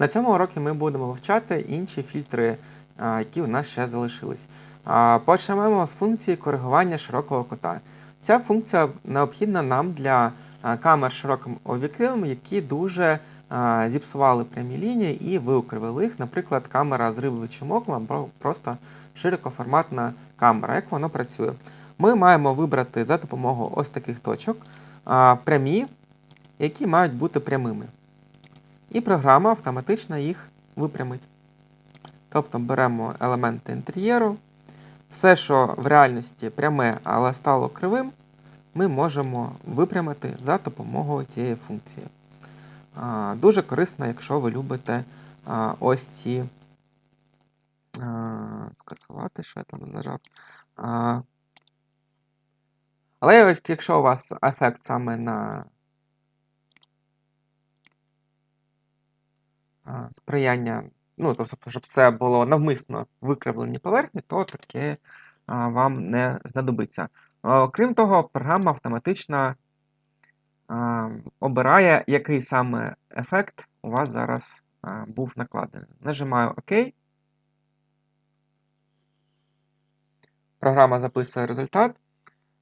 На цьому уроці ми будемо вивчати інші фільтри, які у нас ще залишились. Почнемо з функції коригування широкого кута. Ця функція необхідна нам для камер широким об'єктивом, які дуже зіпсували прямі лінії і виокривили їх, наприклад, камера з рибовичим оком або просто широкоформатна камера. Як воно працює? Ми маємо вибрати за допомогою ось таких точок прямі, які мають бути прямими. І програма автоматично їх випрямить. Тобто беремо елементи інтер'єру. Все, що в реальності пряме, але стало кривим, ми можемо випрямити за допомогою цієї функції. Дуже корисно, якщо ви любите ось ці скасувати, що я там нажав. Але якщо у вас ефект саме на сприяння, ну, тобто, щоб все було навмисно викривлені поверхні, то таке вам не знадобиться. А, Крім того, програма автоматично обирає, який саме ефект у вас зараз був накладений. Нажимаю ОК. Програма записує результат.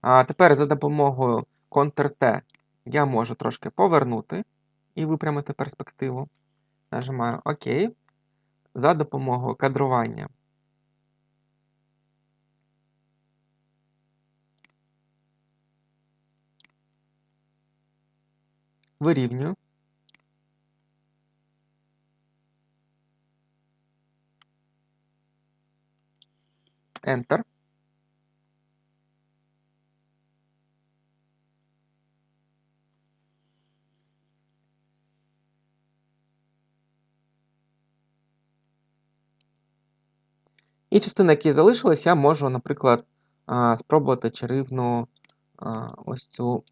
А Тепер за допомогою Ctrl-T я можу трошки повернути і випрямити перспективу. Нажимаю ОК. За допомогою кадрування. Вирівнюю. Enter. І частини, які залишились, я можу, наприклад, спробувати чарівну ось цю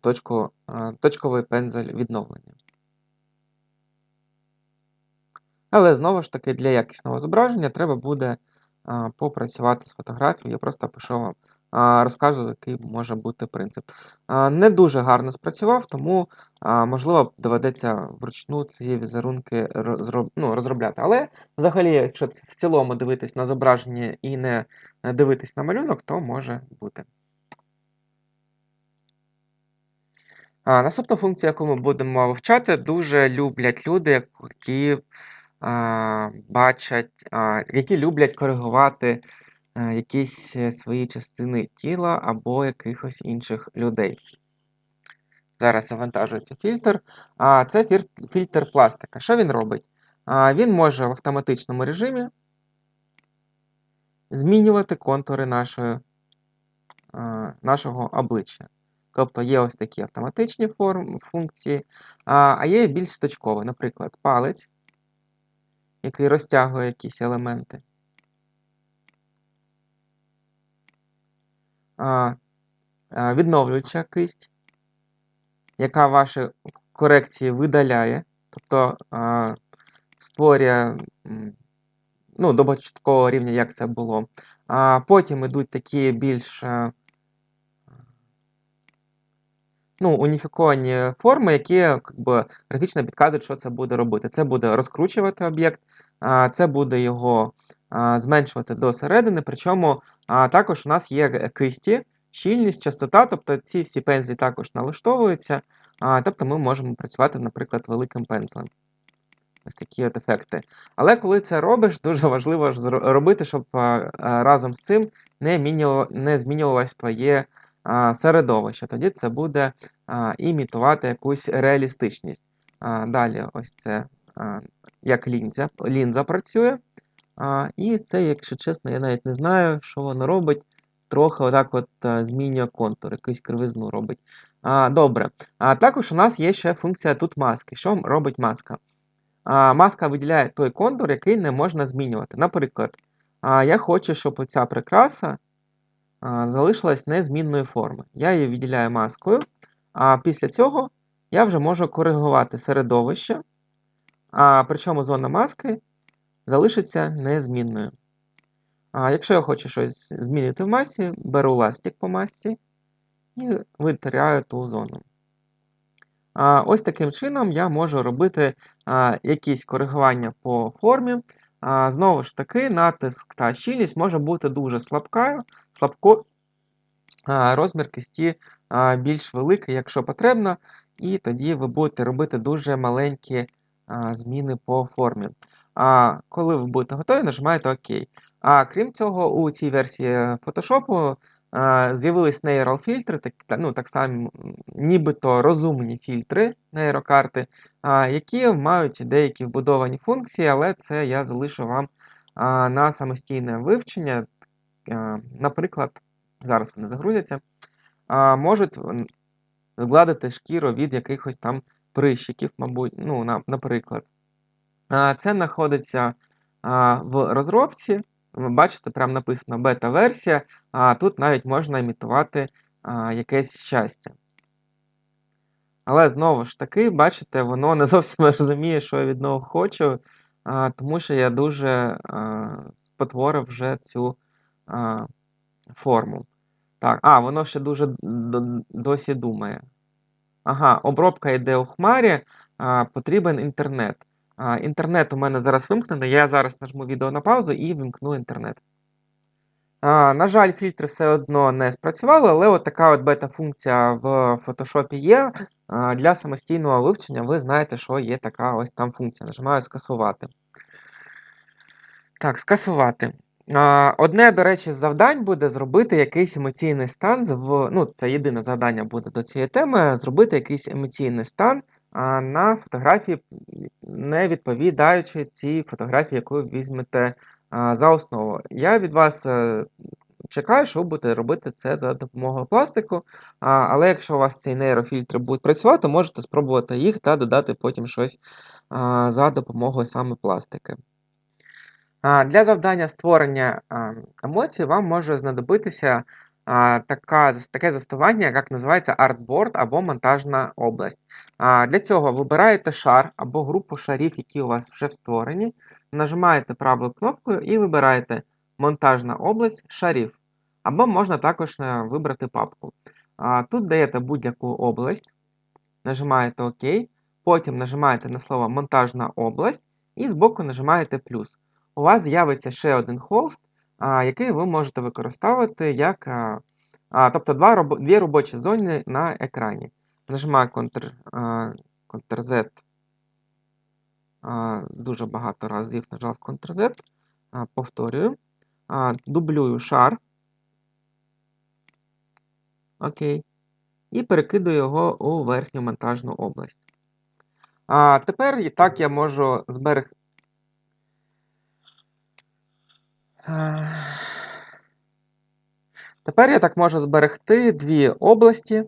точку, точковий пензель відновлення. Але знову ж таки, для якісного зображення треба буде попрацювати з фотографією. Я просто пишу вам, розкажу, який може бути принцип. Не дуже гарно спрацював, тому, можливо, доведеться вручну ці візерунки ну, розробляти. Але взагалі, якщо в цілому дивитись на зображення і не дивитись на малюнок, то може бути. А, Наступна функція, яку ми будемо вивчати, дуже люблять люди, які бачать, які люблять коригувати якісь е, свої частини тіла або якихось інших людей. Зараз завантажується фільтр. А, Це фільтр пластика. Що він робить? Він може в автоматичному режимі змінювати контури нашої, нашого обличчя. Тобто є ось такі автоматичні функції, а є більш точкові. Наприклад, палець, який розтягує якісь елементи. А, а, Відновлююча кисть, яка ваші корекції видаляє, тобто а, створює ну, до початкового рівня, як це було. А Потім йдуть такі більш е, ну, уніфіковані форми, які як би, графічно підказують, що це буде робити. Це буде розкручувати об'єкт, це буде його зменшувати до середини. Причому також у нас є кисті, щільність, частота, тобто ці всі пензлі також налаштовуються. Тобто ми можемо працювати, наприклад, великим пензлем. Ось такі от ефекти. Але коли це робиш, дуже важливо робити, щоб разом з цим не, не змінювалось твоє середовище. Тоді це буде імітувати якусь реалістичність. Далі, ось це як лінза, лінза працює. І це, якщо чесно, я навіть не знаю, що воно робить. Трохи отак от змінює контур, якусь кривизну робить. А, Добре. А також у нас є ще функція тут маски. Що робить маска? А, Маска виділяє той контур, який не можна змінювати. Наприклад, а, я хочу, щоб оця прикраса залишилась незмінної форми. Я її виділяю маскою, а після цього я вже можу коригувати середовище, а причому зона маски залишиться незмінною. А якщо я хочу щось змінити в масі, беру ластик по масці і витиряю ту зону. А, Ось таким чином я можу робити а, якісь коригування по формі. Знову ж таки, натиск та щільність може бути дуже слабкою, слабко, розмір кисті більш великий, якщо потрібно, і тоді ви будете робити дуже маленькі зміни по формі. А коли ви будете готові, нажимаєте ОК. А крім цього, у цій версії Photoshop з'явились нейрал фільтри, так ну, так само нібито розумні фільтри нейрокарти, які мають деякі вбудовані функції, але це я залишу вам на самостійне вивчення. Наприклад, зараз вони загрузяться, можуть згладити шкіру від якихось там прищиків, мабуть, ну, наприклад. Це знаходиться в розробці. Ви бачите, прям написано бета-версія, а тут навіть можна імітувати а, якесь щастя. Але знову ж таки, бачите, воно не зовсім розуміє, що я від нього хочу, а, тому що я дуже а, спотворив вже цю а, форму. Так, а, воно ще дуже досі думає. Ага, обробка йде у хмарі, а, потрібен інтернет. Інтернет у мене зараз вимкнений. Я зараз нажму відео на паузу і вимкну інтернет. А, На жаль, фільтри все одно не спрацювали, але от така от бета-функція в Photoshop є. А, Для самостійного вивчення ви знаєте, що є така ось там функція. Нажимаю скасувати. Так, скасувати. А, Одне, до речі, з завдань буде зробити якийсь емоційний стан. В, ну, Це єдине завдання буде до цієї теми: зробити якийсь емоційний стан на фотографії, не відповідаючи цій фотографії, яку ви візьмете за основу. Я від вас е, чекаю, що ви будете робити це за допомогою пластику. Але якщо у вас ці нейрофільтри будуть працювати, можете спробувати їх та додати потім щось за допомогою саме пластики. Для завдання створення емоцій вам може знадобитися така, таке застосування, як називається Artboard або монтажна область. Для цього вибираєте шар або групу шарів, які у вас вже створені. Нажимаєте правою кнопкою і вибираєте монтажна область шарів. Або можна також е, вибрати папку. Тут даєте будь-яку область, нажимаєте ОК, потім нажимаєте на слово монтажна область і збоку нажимаєте плюс. У вас з'явиться ще один холст, який ви можете використовувати як тобто два, дві робочі зони на екрані. Нажимаю Ctrl-Z. Дуже багато разів нажав Ctrl-Z. Повторюю. Дублюю шар. Окей. І перекидую його у верхню монтажну область. А Тепер і так я можу зберегти. Тепер я так можу зберегти дві області,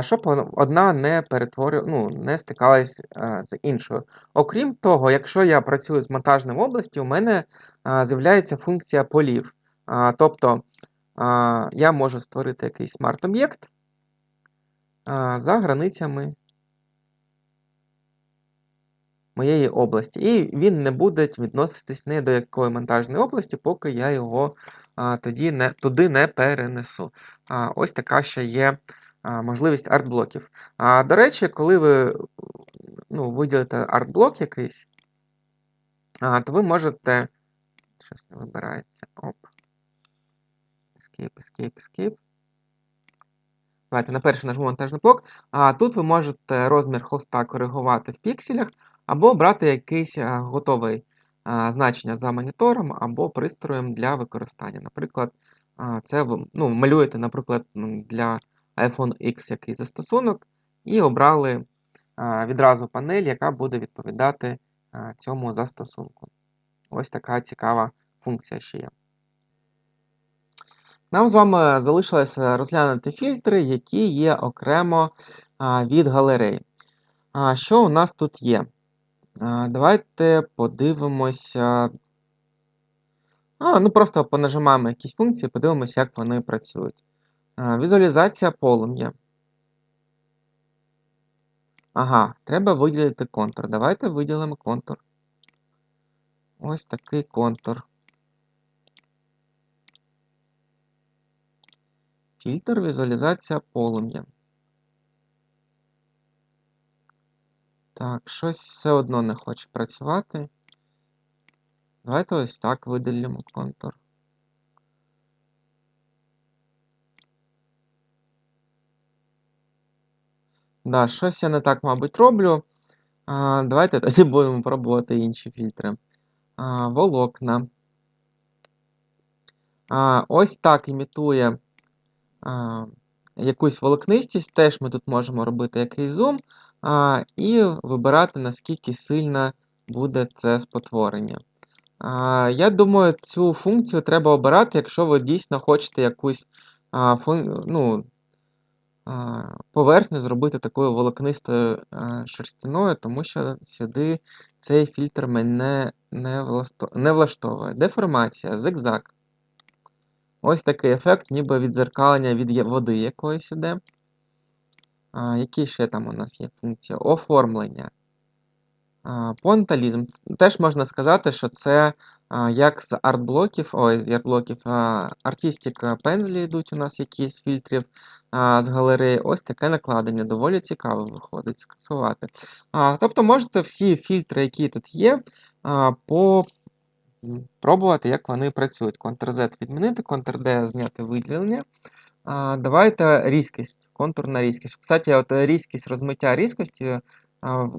щоб одна не перетворю, ну, не стикалась з іншою. Окрім того, якщо я працюю з монтажним області, у мене з'являється функція полів. Тобто я можу створити якийсь смарт-об'єкт за границями моєї області. І він не буде відноситись ні до якої монтажної області, поки я його а, тоді не, туди не перенесу. А, Ось така ще є а, можливість артблоків. А, До речі, коли ви ну, виділите артблок якийсь, а, то ви можете. Щось не вибирається. Оп. Escape, escape, escape. Давайте на перший нажму монтажний блок. А тут ви можете розмір холста коригувати в пікселях, або брати якийсь готовий значення за монітором або пристроєм для використання. Наприклад, це ви ну, малюєте, наприклад, для iPhone X якийсь застосунок, і обрали відразу панель, яка буде відповідати цьому застосунку. Ось така цікава функція ще є. Нам з вами залишилося розглянути фільтри, які є окремо від галерей. Що у нас тут є? Давайте подивимося. А, ну Просто понажимаємо якісь функції, подивимося, як вони працюють. Візуалізація полум'я. Ага, треба виділити контур. Давайте виділимо контур. Ось такий контур. Фільтр візуалізація полум'я. Так, щось все одно не хоче працювати. Давайте ось так видалимо контур. Да, щось я не так, мабуть, роблю. А, Давайте тоді будемо пробувати інші фільтри. А, Волокна. А, Ось так імітує якусь волокнистість. Теж ми тут можемо робити якийсь зум а, і вибирати, наскільки сильно буде це спотворення. А, Я думаю, цю функцію треба обирати, якщо ви дійсно хочете якусь а, фун... ну, а, поверхню зробити такою волокнистою а, шерстяною, тому що сюди цей фільтр мене не, власто... не влаштовує. Деформація, зигзаг. Ось такий ефект, ніби відзеркалення від води якоїсь іде. А, Які ще там у нас є функції? Оформлення. А, Понталізм. Теж можна сказати, що це а, як з артблоків, ой, з артблоків, артістик пензлі йдуть у нас якісь фільтрів а, з галереї. Ось таке накладення. Доволі цікаво виходить скасувати. А, Тобто можете всі фільтри, які тут є, а, по пробувати, як вони працюють. Ctrl-Z відмінити, Ctrl-D зняти виділення. А, Давайте різкість, контурна різкість. Кстати, от різкість розмиття різкості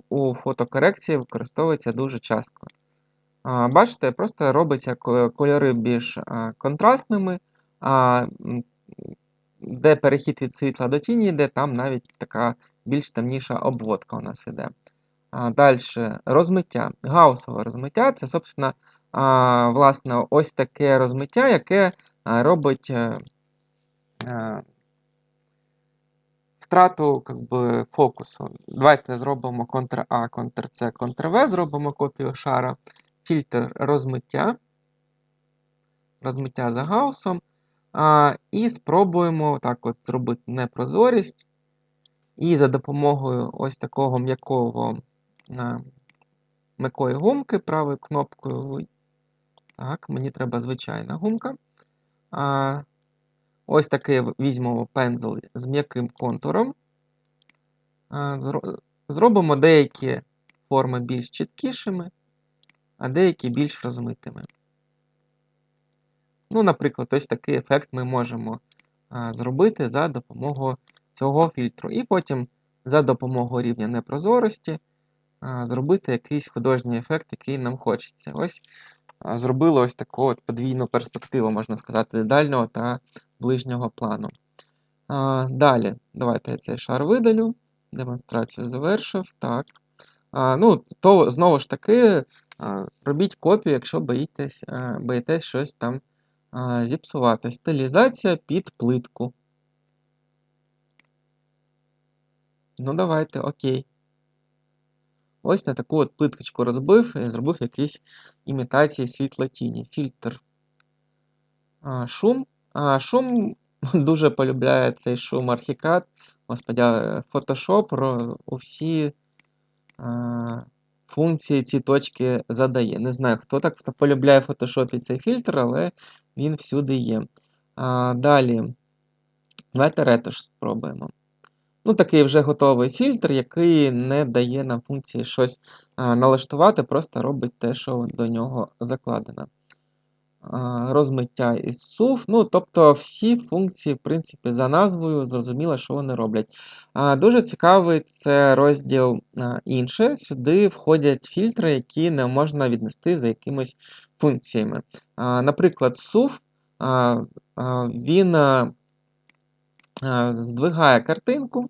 у фотокорекції використовується дуже часто. А, Бачите, просто робиться кольори більш контрастними, а, де перехід від світла до тіні йде, там навіть така більш темніша обводка у нас йде. Далі розмиття. Гаусове розмиття це, собственно, власне, ось таке розмиття, яке робить е, е, втрату как би, фокусу. Давайте зробимо Ctrl-A, Ctrl-C, Ctrl-V, зробимо копію шара, фільтр розмиття. Розмиття за гаусом. І спробуємо так от зробити непрозорість. І за допомогою ось такого м'якого м'якої гумки правою кнопкою. Так, мені треба звичайна гумка. А, Ось такий візьмемо пензл з м'яким контуром. А, Зробимо деякі форми більш чіткішими, а деякі більш розмитими. Ну, Наприклад, ось такий ефект ми можемо а, зробити за допомогою цього фільтру. І потім за допомогою рівня непрозорості зробити якийсь художній ефект, який нам хочеться. Ось зробили ось таку от подвійну перспективу, можна сказати, дальнього та ближнього плану. Далі, давайте я цей шар видалю. Демонстрацію завершив. Так. Ну, то Знову ж таки, робіть копію, якщо боїтесь, боїтесь щось там зіпсувати. Стилізація під плитку. Ну, давайте, окей. Ось на таку от плиткочку розбив і зробив якісь імітації світла тіні. Фільтр. А, Шум. А, Шум дуже полюбляє цей шум архікат. Господи, Photoshop у всі а, функції ці точки задає. Не знаю, хто так хто полюбляє в Photoshop цей фільтр, але він всюди є. А, Далі. Давайте ретуш спробуємо. Ну, такий вже готовий фільтр, який не дає нам функції щось налаштувати, просто робить те, що до нього закладено. Розмиття із сув. Ну, тобто всі функції, в принципі, за назвою, зрозуміло, що вони роблять. Дуже цікавий це розділ інше. Сюди входять фільтри, які не можна віднести за якимись функціями. Наприклад, SUV, а, він. А, здвигає картинку.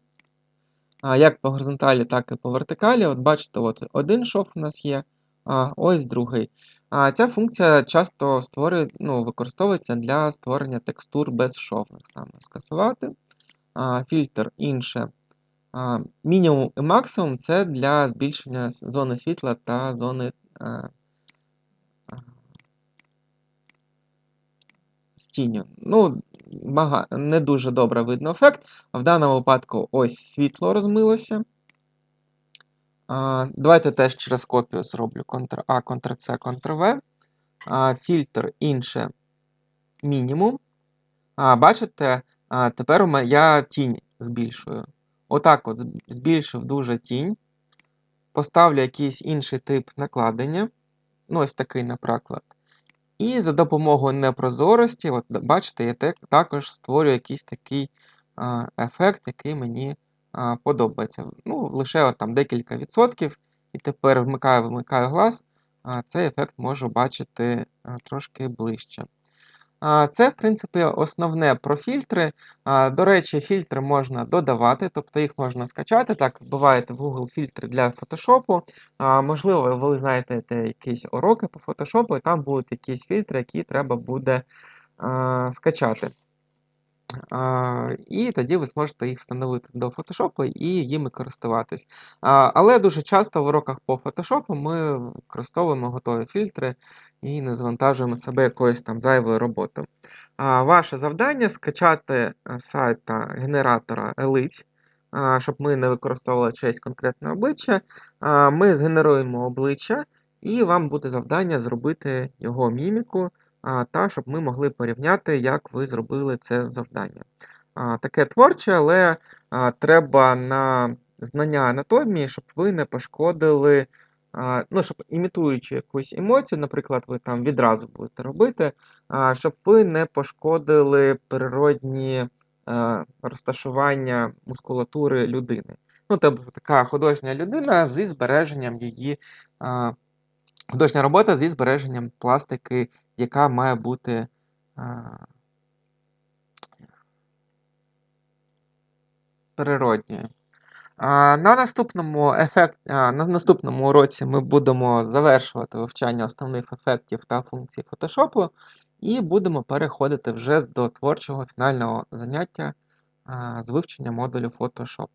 Як по горизонталі, так і по вертикалі. От Бачите, от один шов у нас є, а ось другий. А Ця функція часто створює, ну, використовується для створення текстур безшовних. Саме скасувати. А, Фільтр інше. А, Мінімум і максимум це для збільшення зони світла та зони з тінню. Ну, бага... не дуже добре видно ефект. В даному випадку ось світло розмилося. А, Давайте теж через копію зроблю Ctrl-A, Ctrl-C, Ctrl-V. Фільтр інше мінімум. А, Бачите, а, тепер я тінь збільшую. Отак от збільшив дуже тінь. поставлю якийсь інший тип накладення, ну ось такий, наприклад. І за допомогою непрозорості, от бачите, я так- також створю якийсь такий а, ефект, який мені а, подобається. Ну, лише от там декілька відсотків. І тепер вмикаю, вимикаю глаз, а, цей ефект можу бачити а, трошки ближче. Це, в принципі, основне про фільтри. До речі, фільтри можна додавати, тобто їх можна скачати. Так, бувають в Google фільтри для фотошопу. Можливо, ви знаєте якісь уроки по фотошопу, і там будуть якісь фільтри, які треба буде скачати. І тоді ви зможете їх встановити до фотошопу і їми користуватись. Але дуже часто в уроках по фотошопу ми використовуємо готові фільтри і не завантажуємо себе якоюсь там зайвою роботою. Ваше завдання скачати е, сайта генератора Elite, щоб ми не використовували чиєсь конкретне обличчя. Ми згенеруємо обличчя, і вам буде завдання зробити його міміку та щоб ми могли порівняти, як ви зробили це завдання. Таке творче, але треба на знання анатомії, щоб ви не пошкодили, ну, щоб імітуючи якусь емоцію, наприклад, ви там відразу будете робити, щоб ви не пошкодили природні розташування мускулатури людини. Ну, тобто така художня людина зі збереженням її. Художня робота зі збереженням пластики, яка має бути природньою. На наступному ефект, на наступному уроці ми будемо завершувати вивчання основних ефектів та функцій Photoshop і будемо переходити вже до творчого фінального заняття з вивчення модулю Photoshop.